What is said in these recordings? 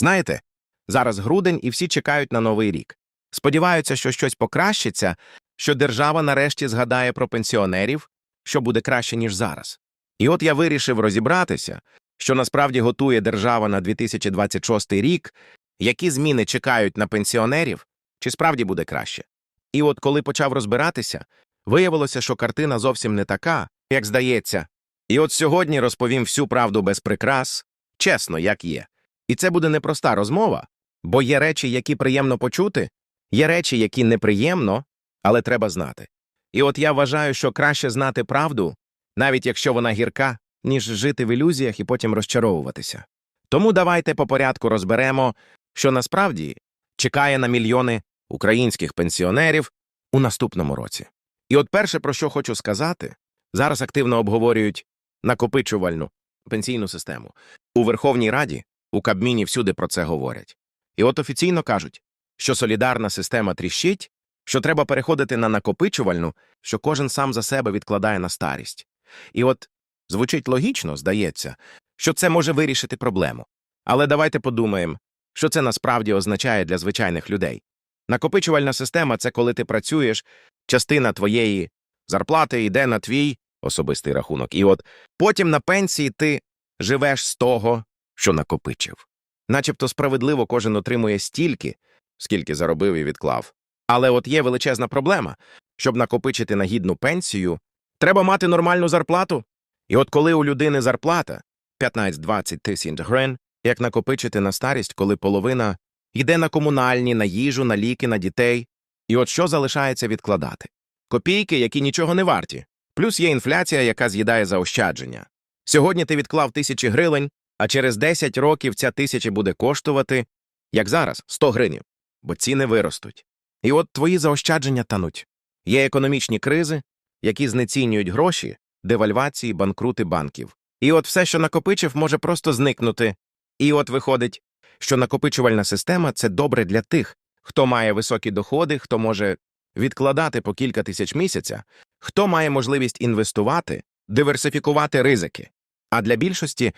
Знаєте, зараз грудень і всі чекають на новий рік. Сподіваються, що щось покращиться, що держава нарешті згадає про пенсіонерів, що буде краще, ніж зараз. І от я вирішив розібратися, що насправді готує держава на 2026 рік, які зміни чекають на пенсіонерів, чи справді буде краще. І от коли почав розбиратися, виявилося, що картина зовсім не така, як здається. І от сьогодні розповім всю правду без прикрас, чесно, як є. І це буде непроста розмова, бо є речі, які приємно почути, є речі, які неприємно, але треба знати. І от я вважаю, що краще знати правду, навіть якщо вона гірка, ніж жити в ілюзіях і потім розчаровуватися. Тому давайте по порядку розберемо, що насправді чекає на мільйони українських пенсіонерів у наступному році. І от перше, про що хочу сказати, зараз активно обговорюють накопичувальну пенсійну систему. У Верховній Раді, у Кабміні всюди про це говорять. І от офіційно кажуть, що солідарна система тріщить, що треба переходити на накопичувальну, що кожен сам за себе відкладає на старість. І от звучить логічно, здається, що це може вирішити проблему. Але давайте подумаємо, що це насправді означає для звичайних людей. Накопичувальна система це коли ти працюєш, частина твоєї зарплати йде на твій особистий рахунок. І от потім на пенсії ти живеш з того, що накопичив. Начебто справедливо кожен отримує стільки, скільки заробив і відклав. Але от є величезна проблема. Щоб накопичити на гідну пенсію, треба мати нормальну зарплату. І от коли у людини зарплата 15-20 тисяч гривень, як накопичити на старість, коли половина йде на комунальні, на їжу, на ліки, на дітей. І от що залишається відкладати? Копійки, які нічого не варті. Плюс є інфляція, яка з'їдає заощадження. Сьогодні ти відклав тисячі гривень, а через 10 років ця тисяча буде коштувати, як зараз, 100 гривень, бо ціни виростуть. І от твої заощадження тануть. Є економічні кризи, які знецінюють гроші, девальвації, банкрути банків. І от все, що накопичив, може просто зникнути. І от виходить, що накопичувальна система це добре для тих, хто має високі доходи, хто може відкладати по кілька тисяч місяця, хто має можливість інвестувати, диверсифікувати ризики. А для більшості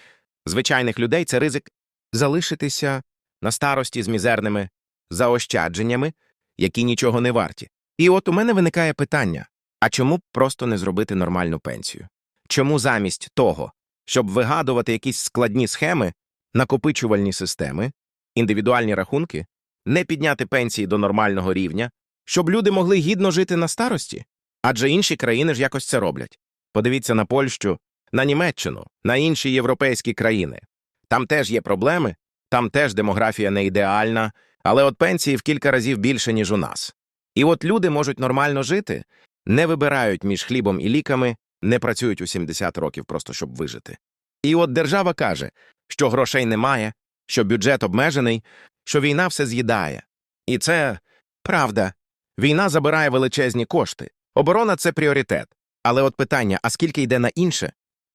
звичайних людей це ризик залишитися на старості з мізерними заощадженнями, які нічого не варті. І от у мене виникає питання: а чому б просто не зробити нормальну пенсію? Чому замість того, щоб вигадувати якісь складні схеми, накопичувальні системи, індивідуальні рахунки, не підняти пенсії до нормального рівня, щоб люди могли гідно жити на старості? Адже інші країни ж якось це роблять. Подивіться на Польщу, на Німеччину, на інші європейські країни. Там теж є проблеми, там теж демографія не ідеальна, але от пенсії в кілька разів більше, ніж у нас. І от люди можуть нормально жити, не вибирають між хлібом і ліками, не працюють у 70 років просто щоб вижити. І от держава каже, що грошей немає, що бюджет обмежений, що війна все з'їдає. І це правда. Війна забирає величезні кошти. Оборона це пріоритет. Але от питання: а скільки йде на інше?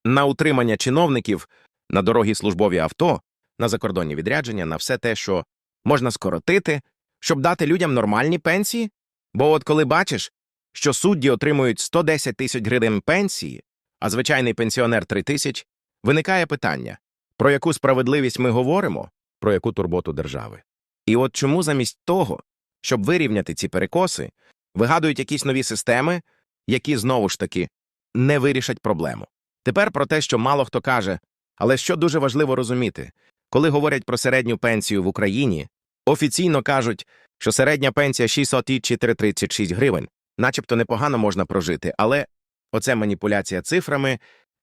На утримання чиновників, на дорогі службові авто, на закордонні відрядження, на все те, що можна скоротити, щоб дати людям нормальні пенсії? Бо от коли бачиш, що судді отримують 110 тисяч гривень пенсії, а звичайний пенсіонер 3 тисяч, виникає питання, про яку справедливість ми говоримо, про яку турботу держави. І от чому замість того, щоб вирівняти ці перекоси, вигадують якісь нові системи, які знову ж таки не вирішать проблему. Тепер про те, що мало хто каже, але що дуже важливо розуміти, коли говорять про середню пенсію в Україні, офіційно кажуть, що середня пенсія 636 гривень, начебто непогано можна прожити, але оце маніпуляція цифрами,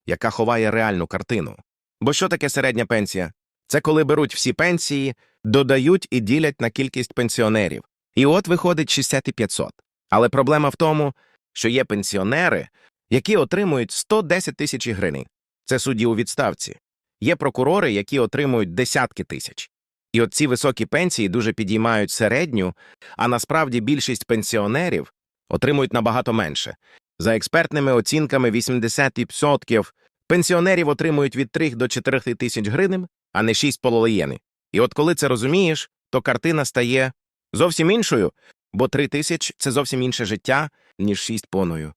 яка ховає реальну картину. Бо що таке середня пенсія? Це коли беруть всі пенсії, додають і ділять на кількість пенсіонерів. І от виходить 6500. Але проблема в тому, що є пенсіонери, які отримують 110 тисяч гривень. Це судді у відставці. Є прокурори, які отримують десятки тисяч. І от ці високі пенсії дуже підіймають середню, а насправді більшість пенсіонерів отримують набагато менше. За експертними оцінками 80% пенсіонерів отримують від 3 до 4 тисяч гривень, а не 6 половини. І от коли це розумієш, то картина стає зовсім іншою, бо 3 тисяч – це зовсім інше життя, ніж 6 поною.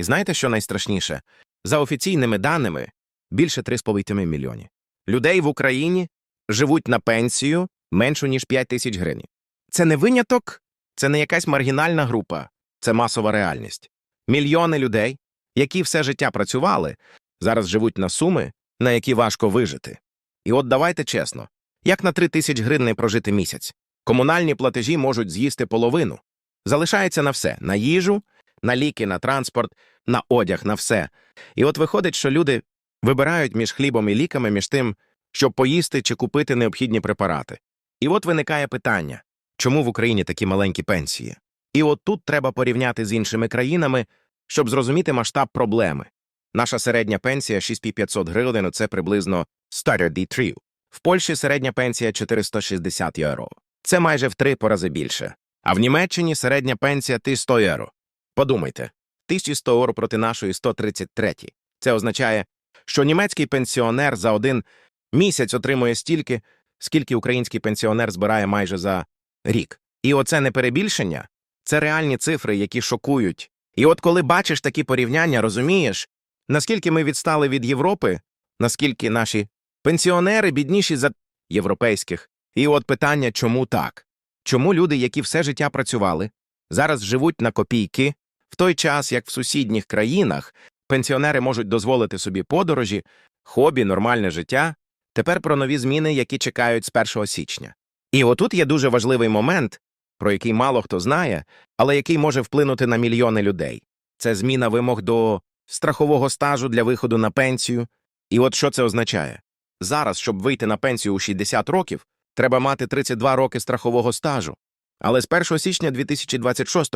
І знаєте, що найстрашніше? За офіційними даними, більше 3,5 мільйоні. Людей в Україні живуть на пенсію меншу, ніж 5 тисяч гривень. Це не виняток, це не якась маргінальна група, це масова реальність. Мільйони людей, які все життя працювали, зараз живуть на суми, на які важко вижити. І от давайте чесно, як на 3 тисяч гривень прожити місяць? Комунальні платежі можуть з'їсти половину. Залишається на все – на їжу, на ліки, на транспорт, на одяг, на все. І от виходить, що люди вибирають між хлібом і ліками, між тим, щоб поїсти чи купити необхідні препарати. І от виникає питання, чому в Україні такі маленькі пенсії? І от тут треба порівняти з іншими країнами, щоб зрозуміти масштаб проблеми. Наша середня пенсія 6500 гривень – це приблизно 100 трів. В Польщі середня пенсія 460 євро. Це майже в три рази більше. А в Німеччині середня пенсія 1100 євро. Подумайте, 1100 євро проти нашої 133. Це означає, що німецький пенсіонер за один місяць отримує стільки, скільки український пенсіонер збирає майже за рік. І оце не перебільшення, це реальні цифри, які шокують. І от коли бачиш такі порівняння, розумієш, наскільки ми відстали від Європи, наскільки наші пенсіонери бідніші за європейських. І от питання, чому так? Чому люди, які все життя працювали, зараз живуть на копійки, в той час, як в сусідніх країнах пенсіонери можуть дозволити собі подорожі, хобі, нормальне життя, тепер про нові зміни, які чекають з 1 січня. І отут є дуже важливий момент, про який мало хто знає, але який може вплинути на мільйони людей. Це зміна вимог до страхового стажу для виходу на пенсію. І от що це означає? Зараз, щоб вийти на пенсію у 60 років, треба мати 32 роки страхового стажу. Але з 1 січня 2026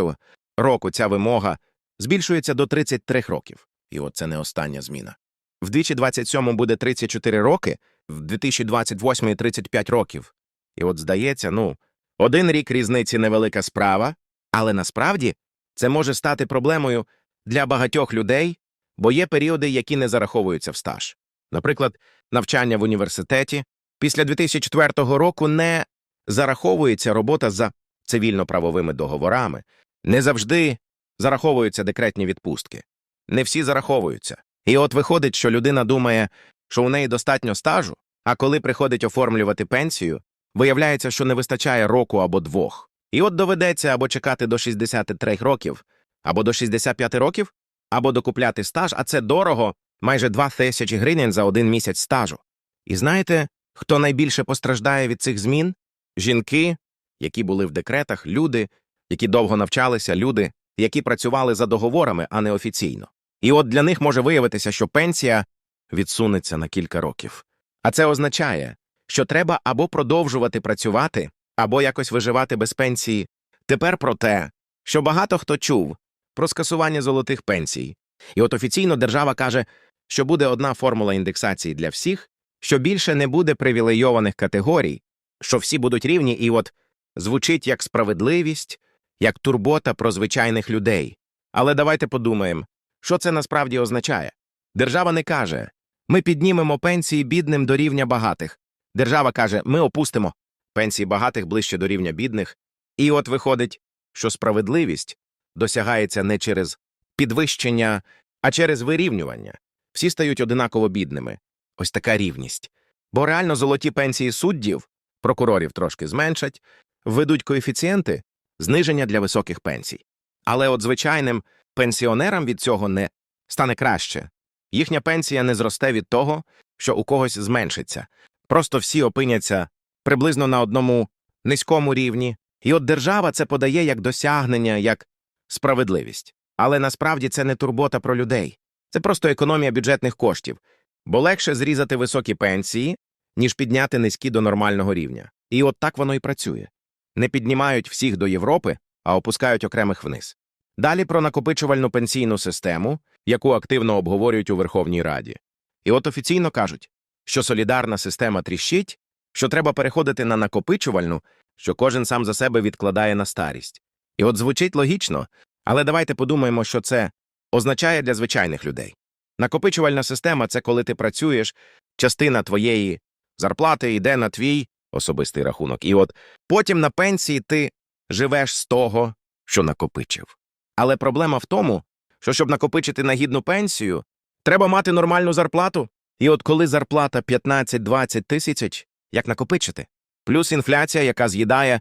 року ця вимога збільшується до 33 років. І от це не остання зміна. В 2027 буде 34 роки, в 2028 – 35 років. І от здається, ну, один рік різниці невелика справа, але насправді це може стати проблемою для багатьох людей, бо є періоди, які не зараховуються в стаж. Наприклад, навчання в університеті після 2004 року не зараховується робота за цивільно-правовими договорами, не завжди зараховуються декретні відпустки. Не всі зараховуються. І от виходить, що людина думає, що у неї достатньо стажу, а коли приходить оформлювати пенсію, виявляється, що не вистачає року або двох. І от доведеться або чекати до 63 років, або до 65 років, або докупляти стаж, а це дорого, майже 2 тисячі гривень за один місяць стажу. І знаєте, хто найбільше постраждає від цих змін? Жінки, які були в декретах, люди, які довго навчалися, люди, які працювали за договорами, а не офіційно. І от для них може виявитися, що пенсія відсунеться на кілька років. А це означає, що треба або продовжувати працювати, або якось виживати без пенсії. Тепер про те, що багато хто чув про скасування золотих пенсій. І от офіційно держава каже, що буде одна формула індексації для всіх, що більше не буде привілейованих категорій, що всі будуть рівні, і от звучить як справедливість, як турбота про звичайних людей. Але давайте подумаємо, що це насправді означає. Держава не каже ми піднімемо пенсії бідним до рівня багатих. Держава каже, ми опустимо пенсії багатих ближче до рівня бідних. І от виходить, що справедливість досягається не через підвищення, а через вирівнювання. Всі стають одинаково бідними. Ось така рівність. Бо реально золоті пенсії суддів, прокурорів трошки зменшать, введуть коефіцієнти зниження для високих пенсій. Але от звичайним пенсіонерам від цього не стане краще. Їхня пенсія не зросте від того, що у когось зменшиться. Просто всі опиняться приблизно на одному низькому рівні, і от держава це подає як досягнення, як справедливість. Але насправді це не турбота про людей, це просто економія бюджетних коштів, бо легше зрізати високі пенсії, ніж підняти низькі до нормального рівня. І от так воно і працює. Не піднімають всіх до Європи, а опускають окремих вниз. Далі про накопичувальну пенсійну систему, яку активно обговорюють у Верховній Раді. І от офіційно кажуть, що солідарна система тріщить, що треба переходити на накопичувальну, що кожен сам за себе відкладає на старість. І от звучить логічно, але давайте подумаємо, що це означає для звичайних людей. Накопичувальна система це коли ти працюєш, частина твоєї зарплати йде на твій особистий рахунок. І от потім на пенсії ти живеш з того, що накопичив. Але проблема в тому, що щоб накопичити на гідну пенсію, треба мати нормальну зарплату. І от коли зарплата 15-20 тисяч, як накопичити? плюс інфляція, яка з'їдає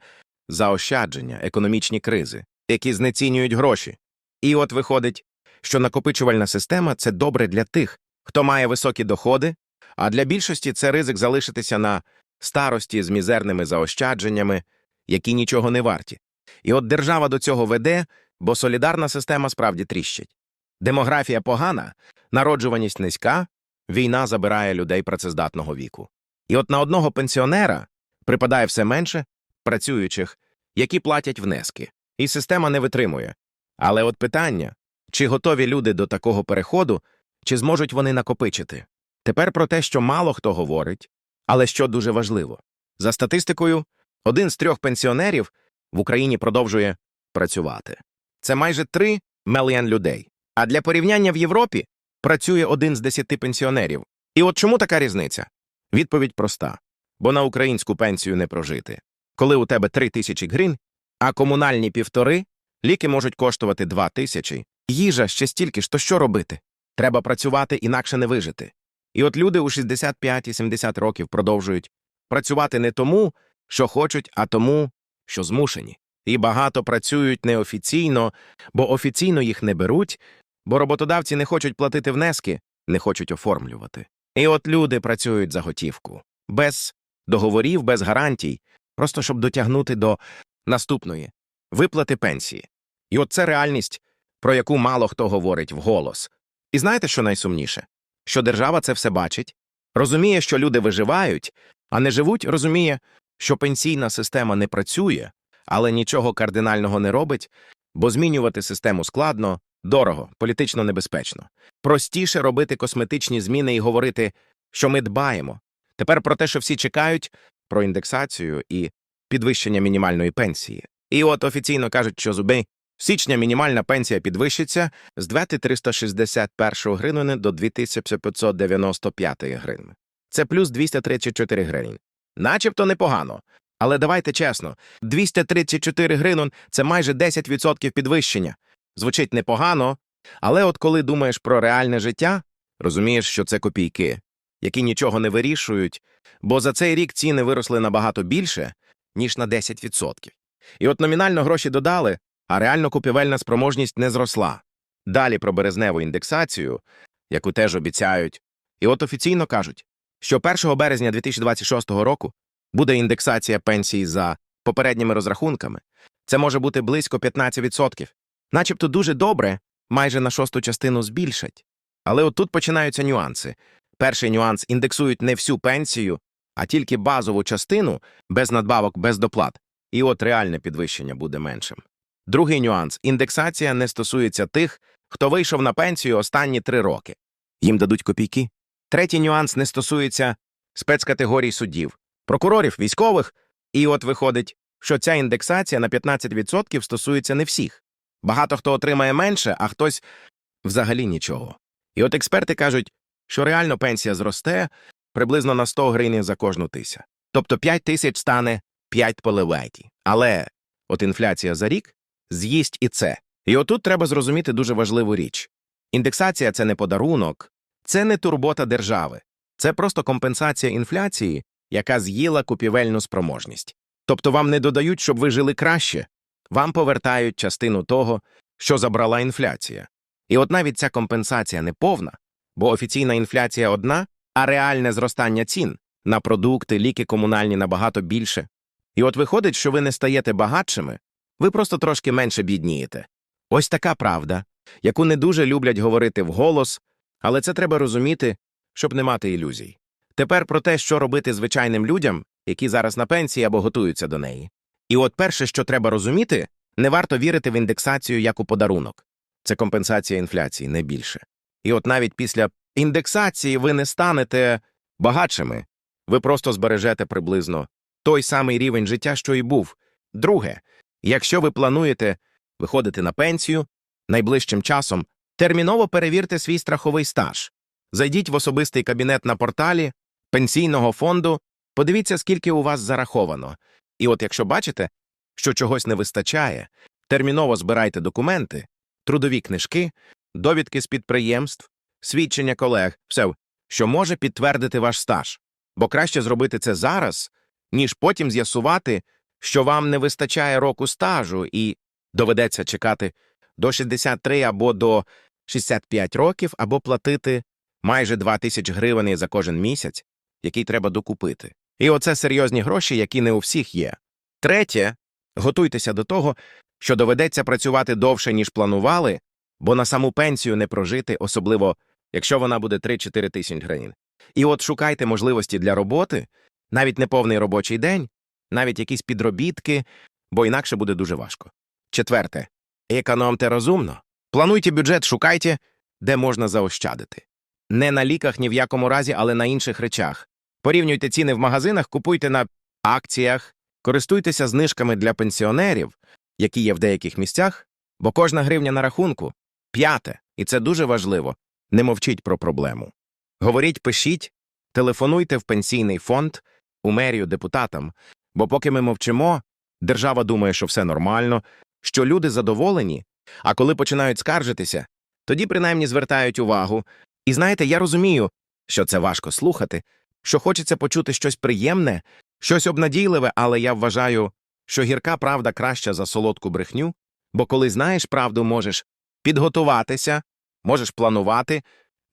заощадження, економічні кризи, які знецінюють гроші. І от виходить, що накопичувальна система це добре для тих, хто має високі доходи, а для більшості це ризик залишитися на старості з мізерними заощадженнями, які нічого не варті. І от держава до цього веде, бо солідарна система справді тріщить. Демографія погана, народжуваність низька, війна забирає людей працездатного віку. І от на одного пенсіонера припадає все менше працюючих, які платять внески, і система не витримує. Але от питання, чи готові люди до такого переходу, чи зможуть вони накопичити? Тепер про те, що мало хто говорить, але що дуже важливо. За статистикою, один з трьох пенсіонерів в Україні продовжує працювати. Це майже 3 мільйон людей. А для порівняння в Європі працює один з десяти пенсіонерів. І от чому така різниця? Відповідь проста. Бо на українську пенсію не прожити. Коли у тебе 3 тисячі гривень, а комунальні півтори, ліки можуть коштувати 2 тисячі. Їжа ще стільки ж, то що робити? Треба працювати, інакше не вижити. І от люди у 65 і 70 років продовжують працювати не тому, що хочуть, а тому, що змушені. І багато працюють неофіційно, бо офіційно їх не беруть, бо роботодавці не хочуть платити внески, не хочуть оформлювати. І от люди працюють за готівку, без договорів, без гарантій, просто щоб дотягнути до наступної виплати пенсії. І от це реальність, про яку мало хто говорить вголос. І знаєте, що найсумніше? Що держава це все бачить, розуміє, що люди виживають, а не живуть, розуміє, що пенсійна система не працює, але нічого кардинального не робить, бо змінювати систему складно, дорого, політично небезпечно. Простіше робити косметичні зміни і говорити, що ми дбаємо. Тепер про те, що всі чекають, про індексацію і підвищення мінімальної пенсії. І от офіційно кажуть, що зуби січня мінімальна пенсія підвищиться з 2361 гривни до 2595 гривни. Це плюс 234 гривні. Начебто непогано. Але давайте чесно, 234 гривень – це майже 10% підвищення. Звучить непогано, але от коли думаєш про реальне життя, розумієш, що це копійки, які нічого не вирішують, бо за цей рік ціни виросли набагато більше, ніж на 10%. І от номінально гроші додали, а реально купівельна спроможність не зросла. Далі про березневу індексацію, яку теж обіцяють. І от офіційно кажуть, що 1 березня 2026 року буде індексація пенсій за попередніми розрахунками. Це може бути близько 15%. Начебто дуже добре, майже на шосту частину збільшать. Але отут починаються нюанси. Перший нюанс індексують не всю пенсію, а тільки базову частину без надбавок, без доплат. І от реальне підвищення буде меншим. Другий нюанс індексація не стосується тих, хто вийшов на пенсію останні три роки. Їм дадуть копійки. Третій нюанс не стосується спецкатегорій суддів, прокурорів, військових. І от виходить, що ця індексація на 15% стосується не всіх. Багато хто отримає менше, а хтось взагалі нічого. І от експерти кажуть, що реально пенсія зросте приблизно на 100 гривень за кожну тися. Тобто 5 тисяч стане 5 поливайки. Але от інфляція за рік з'їсть і це. І отут треба зрозуміти дуже важливу річ. Індексація це не подарунок, це не турбота держави, це просто компенсація інфляції, яка з'їла купівельну спроможність. Тобто вам не додають, щоб ви жили краще, вам повертають частину того, що забрала інфляція. І от навіть ця компенсація не повна, бо офіційна інфляція одна, а реальне зростання цін на продукти, ліки комунальні набагато більше. І от виходить, що ви не стаєте багатшими, ви просто трошки менше біднієте. Ось така правда, яку не дуже люблять говорити вголос, але це треба розуміти, щоб не мати ілюзій. Тепер про те, що робити звичайним людям, які зараз на пенсії або готуються до неї. І от перше, що треба розуміти, не варто вірити в індексацію як у подарунок. Це компенсація інфляції, не більше. І от навіть після індексації ви не станете багатшими, ви просто збережете приблизно той самий рівень життя, що і був. Друге, якщо ви плануєте виходити на пенсію, найближчим часом терміново перевірте свій страховий стаж. Зайдіть в особистий кабінет на порталі пенсійного фонду, подивіться, скільки у вас зараховано. І от якщо бачите, що чогось не вистачає, терміново збирайте документи, трудові книжки, довідки з підприємств, свідчення колег, все, що може підтвердити ваш стаж. Бо краще зробити це зараз, ніж потім з'ясувати, що вам не вистачає року стажу і доведеться чекати до 63 або до 65 років, або платити майже 2 тисяч гривень за кожен місяць, який треба докупити. І оце серйозні гроші, які не у всіх є. Третє, готуйтеся до того, що доведеться працювати довше, ніж планували, бо на саму пенсію не прожити, особливо якщо вона буде 3-4 тисячі гривень. І от шукайте можливості для роботи, навіть не повний робочий день, навіть якісь підробітки, бо інакше буде дуже важко. Четверте, економте розумно. Плануйте бюджет, шукайте, де можна заощадити. Не на ліках ні в якому разі, але на інших речах. Порівнюйте ціни в магазинах, купуйте на акціях, користуйтеся знижками для пенсіонерів, які є в деяких місцях, бо кожна гривня на рахунку. П'яте, і це дуже важливо, не мовчіть про проблему. Говоріть, пишіть, телефонуйте в пенсійний фонд, у мерію депутатам, бо поки ми мовчимо, держава думає, що все нормально, що люди задоволені, а коли починають скаржитися, тоді принаймні звертають увагу. І знаєте, я розумію, що це важко слухати, що хочеться почути щось приємне, щось обнадійливе, але я вважаю, що гірка правда краща за солодку брехню, бо коли знаєш правду, можеш підготуватися, можеш планувати,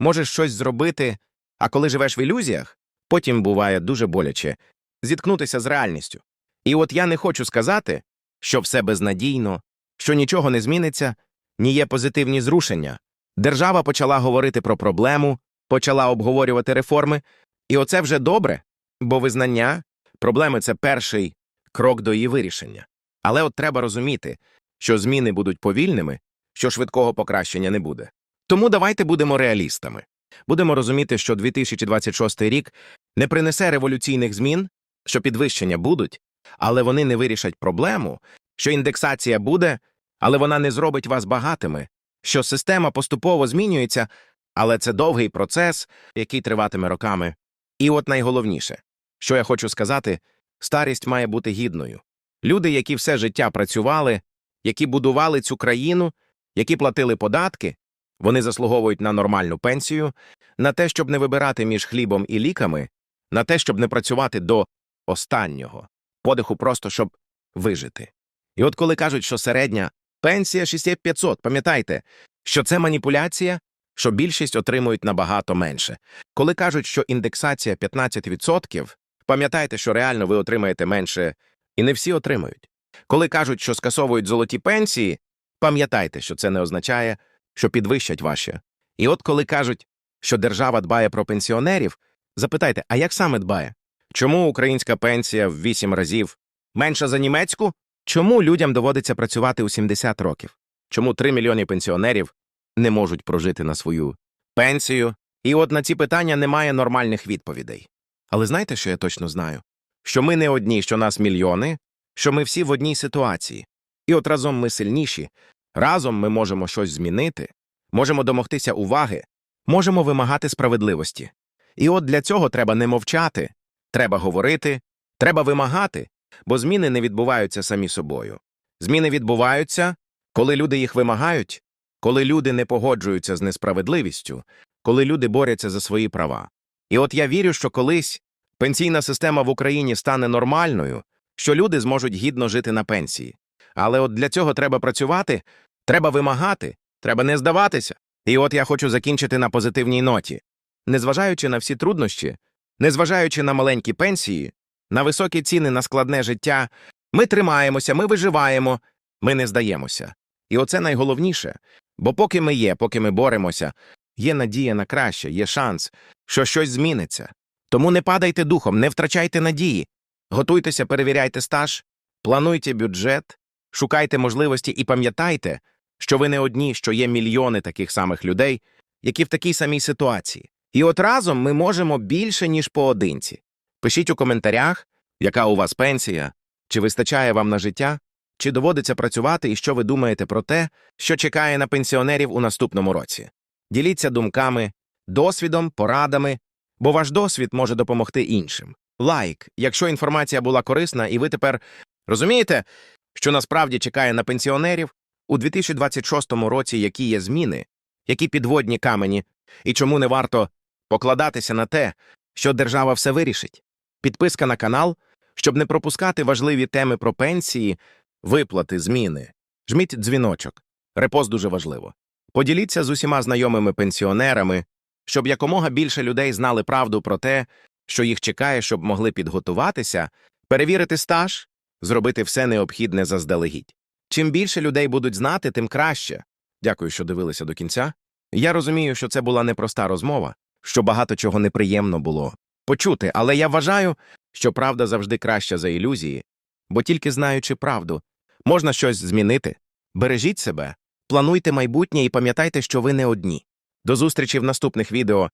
можеш щось зробити, а коли живеш в ілюзіях, потім буває дуже боляче зіткнутися з реальністю. І от я не хочу сказати, що все безнадійно, що нічого не зміниться, ні є позитивні зрушення. Держава почала говорити про проблему, почала обговорювати реформи, і оце вже добре, бо визнання проблеми це перший крок до її вирішення. Але от треба розуміти, що зміни будуть повільними, що швидкого покращення не буде. Тому давайте будемо реалістами. Будемо розуміти, що 2026 рік не принесе революційних змін, що підвищення будуть, але вони не вирішать проблему, що індексація буде, але вона не зробить вас багатими, що система поступово змінюється, але це довгий процес, який триватиме роками. І от найголовніше, що я хочу сказати, старість має бути гідною. Люди, які все життя працювали, які будували цю країну, які платили податки, вони заслуговують на нормальну пенсію, на те, щоб не вибирати між хлібом і ліками, на те, щоб не працювати до останнього подиху, просто щоб вижити. І от коли кажуть, що середня пенсія 6500, пам'ятайте, що це маніпуляція, що більшість отримують набагато менше. Коли кажуть, що індексація 15%, пам'ятайте, що реально ви отримаєте менше, і не всі отримають. Коли кажуть, що скасовують золоті пенсії, пам'ятайте, що це не означає, що підвищать ваші. І от коли кажуть, що держава дбає про пенсіонерів, запитайте, а як саме дбає? Чому українська пенсія в 8 разів менша за німецьку? Чому людям доводиться працювати у 70 років? Чому 3 мільйони пенсіонерів не можуть прожити на свою пенсію? І от на ці питання немає нормальних відповідей. Але знаєте, що я точно знаю? Що ми не одні, що нас мільйони, що ми всі в одній ситуації. І от разом ми сильніші, разом ми можемо щось змінити, можемо домогтися уваги, можемо вимагати справедливості. І от для цього треба не мовчати, треба говорити, треба вимагати, бо зміни не відбуваються самі собою. Зміни відбуваються, коли люди їх вимагають, коли люди не погоджуються з несправедливістю, коли люди борються за свої права. І от я вірю, що колись пенсійна система в Україні стане нормальною, що люди зможуть гідно жити на пенсії. Але от для цього треба працювати, треба вимагати, треба не здаватися. І от я хочу закінчити на позитивній ноті. Незважаючи на всі труднощі, незважаючи на маленькі пенсії, на високі ціни на складне життя, ми тримаємося, ми виживаємо, ми не здаємося. І оце найголовніше. Бо поки ми є, поки ми боремося, є надія на краще, є шанс, що щось зміниться. Тому не падайте духом, не втрачайте надії. Готуйтеся, перевіряйте стаж, плануйте бюджет, шукайте можливості і пам'ятайте, що ви не одні, що є мільйони таких самих людей, які в такій самій ситуації. І от разом ми можемо більше, ніж поодинці. Пишіть у коментарях, яка у вас пенсія, чи вистачає вам на життя, чи доводиться працювати і що ви думаєте про те, що чекає на пенсіонерів у наступному році. Діліться думками, досвідом, порадами, бо ваш досвід може допомогти іншим. Лайк, якщо інформація була корисна, і ви тепер розумієте, що насправді чекає на пенсіонерів у 2026 році, які є зміни, які підводні камені, і чому не варто покладатися на те, що держава все вирішить. Підписка на канал, Щоб не пропускати важливі теми про пенсії, виплати, зміни. Жміть дзвіночок. Репост дуже важливо. Поділіться з усіма знайомими пенсіонерами, щоб якомога більше людей знали правду про те, що їх чекає, щоб могли підготуватися, перевірити стаж, зробити все необхідне заздалегідь. Чим більше людей будуть знати, тим краще. Дякую, що дивилися до кінця. Я розумію, що це була непроста розмова, що багато чого неприємно було почути, але я вважаю, що правда завжди краща за ілюзії, бо тільки знаючи правду, можна щось змінити. Бережіть себе, плануйте майбутнє і пам'ятайте, що ви не одні. До зустрічі в наступних відео.